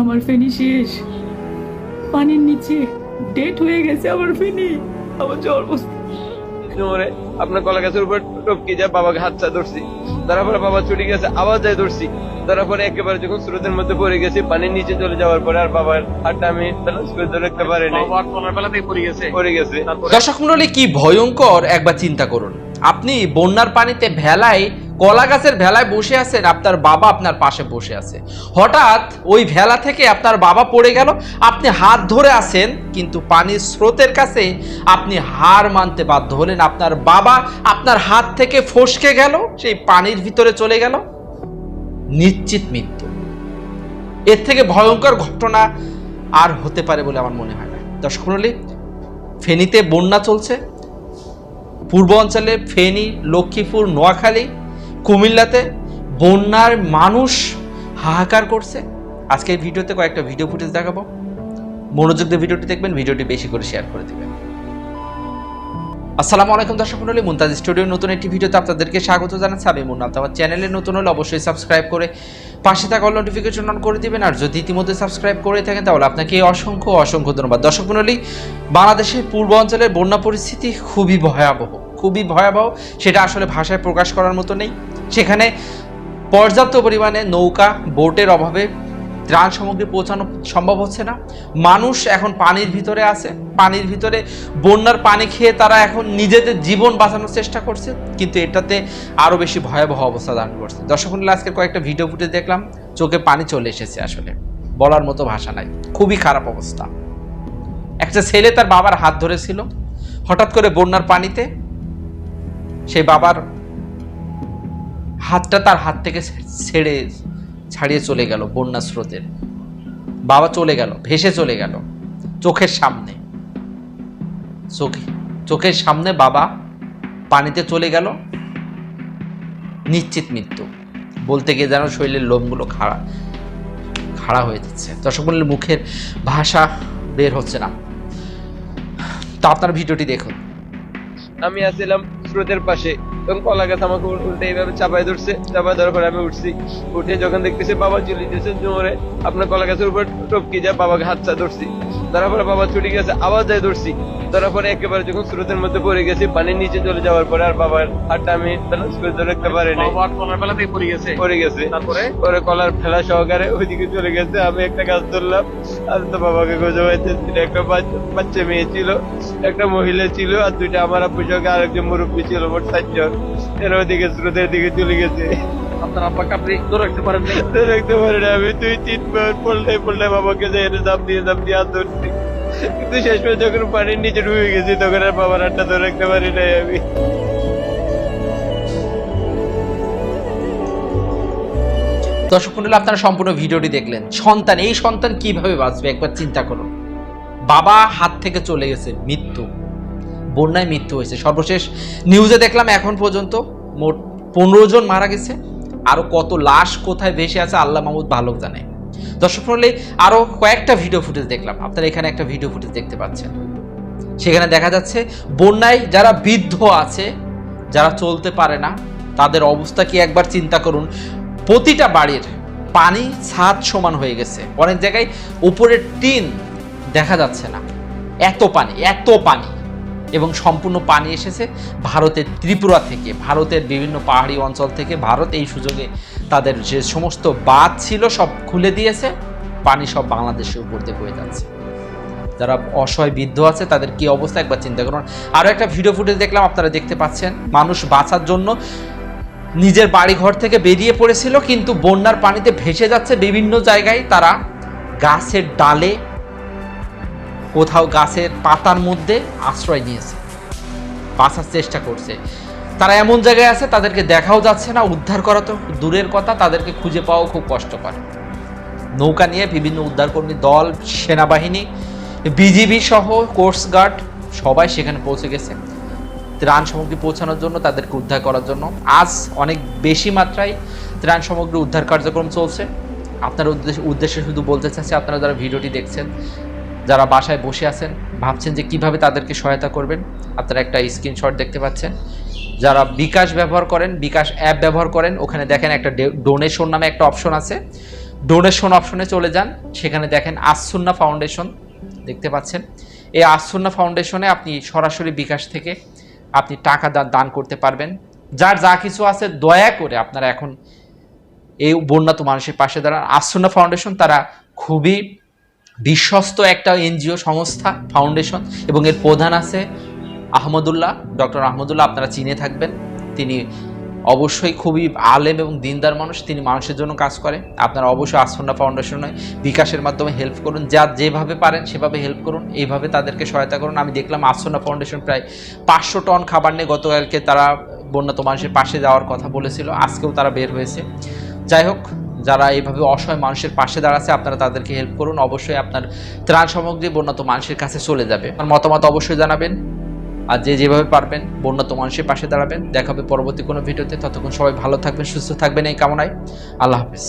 আমার ফেনি শেষ। পানির নিচে ডেট হয়ে গেছে আমার ফেনি। আমার জ্বর আপনার কলা গাছের উপর টপকে যায় বাবাকে হাত চা ধরছি। তারপরে বাবা ছুটে গেছে আবার যাই ধরছি। তারপরে একেবারে যখন স্রোতের মধ্যে পড়ে গেছি পানির নিচে চলে যাওয়ার পরে আর বাবার হাতটা আমি ব্যালেন্স করে ধরে রাখতে পারি নাই। বাবার কলার বেলাতেই পড়ে গেছে। পড়ে গেছে। দর্শক মন্ডলী কি ভয়ঙ্কর একবার চিন্তা করুন। আপনি বন্যার পানিতে ভেলায়, কলা গাছের ভেলায় বসে আছেন, আপনার বাবা আপনার পাশে বসে আছে। হঠাৎ ওই ভেলা থেকে আপনার বাবা পড়ে গেল, আপনি হাত ধরে আছেন, কিন্তু পানির স্রোতের কাছে আপনি হার মানতে বাধ্য হলেন। আপনার বাবা আপনার হাত থেকে ফসকে গেল, সেই পানির ভিতরে চলে গেল। নিশ্চিত মৃত্যু। এর থেকে ভয়ঙ্কর ঘটনা আর হতে পারে বলে আমার মনে হয় না। দর্শক ফেনীতে বন্যা চলছে পূর্ব অঞ্চলে ফেনী, লক্ষ্মীপুর, নোয়াখালী, কুমিল্লাতে বন্যার মানুষ হাহাকার করছে। আজকের ভিডিওতে কয়েকটা ভিডিও ফুটেজ দেখাবো। মনোযোগ দিয়ে ভিডিওটি দেখবেন, ভিডিওটি বেশি করে শেয়ার করে দেবেন। আসসালামু আলাইকুম দর্শক মন্ডলী, মুনতাজ স্টুডিওর নতুন একটি ভিডিওতে আপনাদেরকে স্বাগত জানাচ্ছি। আমি মুন্নাম আমার চ্যানেলে নতুন হলে অবশ্যই সাবস্ক্রাইব করে পাশে থাকা নোটিফিকেশন অন করে দিবেন। আর যদি ইতিমধ্যে সাবস্ক্রাইব করে থাকেন, তাহলে আপনাকে অসংখ্য অসংখ্য ধন্যবাদ। দর্শক মন্ডলী, বাংলাদেশের পূর্ব অঞ্চলের বন্যা পরিস্থিতি খুবই ভয়াবহ খুবই ভয়াবহ। সেটা আসলে ভাষায় প্রকাশ করার মতো নেই। সেখানে পর্যাপ্ত পরিমাণে নৌকা বোটের অভাবে ত্রাণ সামগ্রী পৌঁছানো সম্ভব হচ্ছে না। মানুষ এখন পানির ভিতরে আছে। পানির ভিতরে বন্যার পানি খেয়ে তারা এখন নিজেদের জীবন বাঁচানোর চেষ্টা করছে, কিন্তু এটাতে আরও বেশি ভয়াবহ অবস্থা ধারণ করছে। দর্শক আজকের কয়েকটা ভিডিও ফুটেজ দেখলাম, চোখে পানি চলে এসেছে আসলে। বলার মতো ভাষা নাই। খুবই খারাপ অবস্থা। একটা ছেলে তার বাবার হাত ধরেছিল। হঠাৎ করে বন্যার পানিতে সেই বাবার হাতটা তার হাত থেকে ছেড়ে ছাড়িয়ে চলে গেল বন্যা স্রোতের। বাবা চলে গেল, ভেসে চলে গেল চোখের সামনে। চোখে, চোখের সামনে বাবা পানিতে চলে গেল। নিশ্চিত মৃত্যু। বলতে গিয়ে যেন শরীরের লোমগুলো খাড়া খাড়া হয়ে যাচ্ছে। দর্শক মণ্ডলীর মুখের ভাষা বের হচ্ছে না। তো আপনার ভিডিওটি দেখুন। আমি আসছিলাম স্রোতের পাশে। তখন কলা গাছ আমাকে উল- উল্টে এইভাবে চাপায় ধরছে, চাপায় ধরার পরে আমি উঠছি। উঠে যখন দেখতেছি বাবা চলে যেতেছে জোরে, আপনার কলা গাছের উপর টপকে যায় বাবাকে হাত চা ধরছি। তারপরে বাবা ছুটে গেছে আবার যাই ধরছি। তারপরে একেবারে যখন স্রোতের মধ্যে পড়ে গেছি পানির নিচে চলে যাওয়ার পরে আর বাবার হাতটা আমি ব্যালেন্স করে ধরে রাখতে পারি নাই। পড়ে গেছে। পড়ে গেছে। তারপরে? পরে কলার ফেলা সহকারে ওইদিকে চলে গেছে। আমি একটা গাছ ধরলাম আমি তো বাবাকে খোঁজে পাইতেছি একটা বাচ্চা মেয়ে ছিল একটা মহিলা ছিল আর দুইটা আমার আব্বুর সঙ্গে আরেকজন মুরব্বী ছিল মোট সাতজন এর ওইদিকে স্রোতের দিকে চলে গেছে। আপনার আব্বাকে আপনি ধরে রাখতে পারেন। তো রাখতে পারি না আমি। দুই তিনবার পড়লে পড়লে বাবাকে যে এনে চাপ দিয়ে চাপ দিয়ে ধরছি কিন্তু শেষ পর্যন্ত যখন পানির নিচে ডুবে গেছি, তখন আর বাবার হাতটা ধরে রাখতে পারি নাই আমি। দর্শক মন্ডলী, আপনারা সম্পূর্ণ ভিডিওটি দেখলেন। সন্তান, এই সন্তান কীভাবে বাঁচবে? একবার চিন্তা করুন। বাবা হাত থেকে চলে গেছে, মৃত্যু। বন্যায় মৃত্যু হয়েছে। সর্বশেষ নিউজে দেখলাম এখন পর্যন্ত মোট পনেরো জন মারা গেছে। আরও কত লাশ কোথায় ভেসে আছে, আল্লাহ মাহমুদ ভালো জানে। দর্শক মন্ডলী, আরও কয়েকটা ভিডিও ফুটেজ দেখলাম। আপনারা এখানে একটা ভিডিও ফুটেজ দেখতে পাচ্ছেন। সেখানে দেখা যাচ্ছে, বন্যায় যারা বৃদ্ধ আছে, যারা চলতে পারে না, তাদের অবস্থা কি একবার চিন্তা করুন? প্রতিটা বাড়ির পানি ছাদ সমান হয়ে গেছে। অনেক জায়গায় উপরের টিন দেখা যাচ্ছে না। এত পানি এত পানি। এবং সম্পূর্ণ পানি এসেছে ভারতের ত্রিপুরা থেকে। ভারতের বিভিন্ন পাহাড়ি অঞ্চল থেকে ভারত এই সুযোগে তাদের যে সমস্ত বাঁধ ছিল সব খুলে দিয়েছে। পানি সব বাংলাদেশের উপর দিয়ে বয়ে যাচ্ছে। যারা অসহায় বৃদ্ধ আছে, তাদের কি অবস্থা একবার চিন্তা করুন। আরও একটা ভিডিও ফুটেজ দেখলাম, আপনারা দেখতে পাচ্ছেন। মানুষ বাঁচার জন্য নিজের বাড়িঘর থেকে বেরিয়ে পড়েছিল, কিন্তু বন্যার পানিতে ভেসে যাচ্ছে বিভিন্ন জায়গায়। তারা গাছের ডালে কোথাও গাছের পাতার মধ্যে আশ্রয় নিয়েছে, বাঁচার চেষ্টা করছে। তারা এমন জায়গায় আছে, তাদেরকে দেখাও যাচ্ছে না, উদ্ধার করা তো দূরের কথা, তাদেরকে খুঁজে পাওয়াও খুব কষ্টকর নৌকা নিয়ে বিভিন্ন উদ্ধারকর্মী দল, সেনাবাহিনী, বিজিবি সহ কোস্টগার্ড সবাই সেখানে পৌঁছে গেছে। ত্রাণ সামগ্রী পৌঁছানোর জন্য, তাদেরকে উদ্ধার করার জন্য। আজ অনেক বেশি মাত্রায় ত্রাণ সামগ্রী উদ্ধার কার্যক্রম চলছে। আপনার উদ্দেশ্যে উদ্দেশ্যে শুধু বলতে চাচ্ছি, আপনারা যারা ভিডিওটি দেখছেন যারা বাসায় বসে আছেন, ভাবছেন যে কীভাবে তাদেরকে সহায়তা করবেন, আপনারা একটা স্ক্রিনশট দেখতে পাচ্ছেন। যারা বিকাশ ব্যবহার করেন, বিকাশ অ্যাপ ব্যবহার করেন, ওখানে দেখেন একটা ডোনেশন নামে একটা অপশন আছে। ডোনেশন অপশনে চলে যান, সেখানে দেখেন আসুন্না ফাউন্ডেশন দেখতে পাচ্ছেন। এই আসুন্না ফাউন্ডেশনে আপনি সরাসরি বিকাশ থেকে আপনি টাকা দান করতে পারবেন। যার যা কিছু আছে, দয়া করে আপনারা এখন এই বন্যাত মানুষের পাশে দাঁড়ান। আসুন্না ফাউন্ডেশন তারা খুবই বিশ্বস্ত একটা এনজিও সংস্থা ফাউন্ডেশন এবং এর প্রধান আছে আহমদুল্লাহ, ডক্টর আহমদুল্লাহ, আপনারা চিনে থাকবেন। তিনি অবশ্যই খুবই আলেম এবং দিনদার মানুষ, তিনি মানুষের জন্য কাজ করে আপনারা অবশ্যই আসন্না ফাউন্ডেশনে বিকাশের মাধ্যমে হেল্প করুন, যা যেভাবে পারেন সেভাবে হেল্প করুন, এইভাবে তাদেরকে সহায়তা করুন। আমি দেখলাম আসন্না ফাউন্ডেশন প্রায় পাঁচশো টন খাবার নিয়ে গতকালকে তারা বন্যাত মানুষের পাশে যাওয়ার কথা বলেছিল, আজকেও তারা বের হয়েছে। যাই হোক যারা এইভাবে অসহায় মানুষের পাশে দাঁড়াচ্ছে, আপনারা তাদেরকে হেল্প করুন। অবশ্যই আপনার ত্রাণ সামগ্রী বন্যাত মানুষের কাছে চলে যাবে। আমার মতামত অবশ্যই জানাবেন। আর যে যেভাবে পারবেন বন্যাত মানুষের পাশে দাঁড়াবেন। দেখাবে পরবর্তী কোনো ভিডিওতে। ততক্ষণ সবাই ভালো থাকবেন, সুস্থ থাকবেন। এই কামনায় আল্লাহ হাফিজ।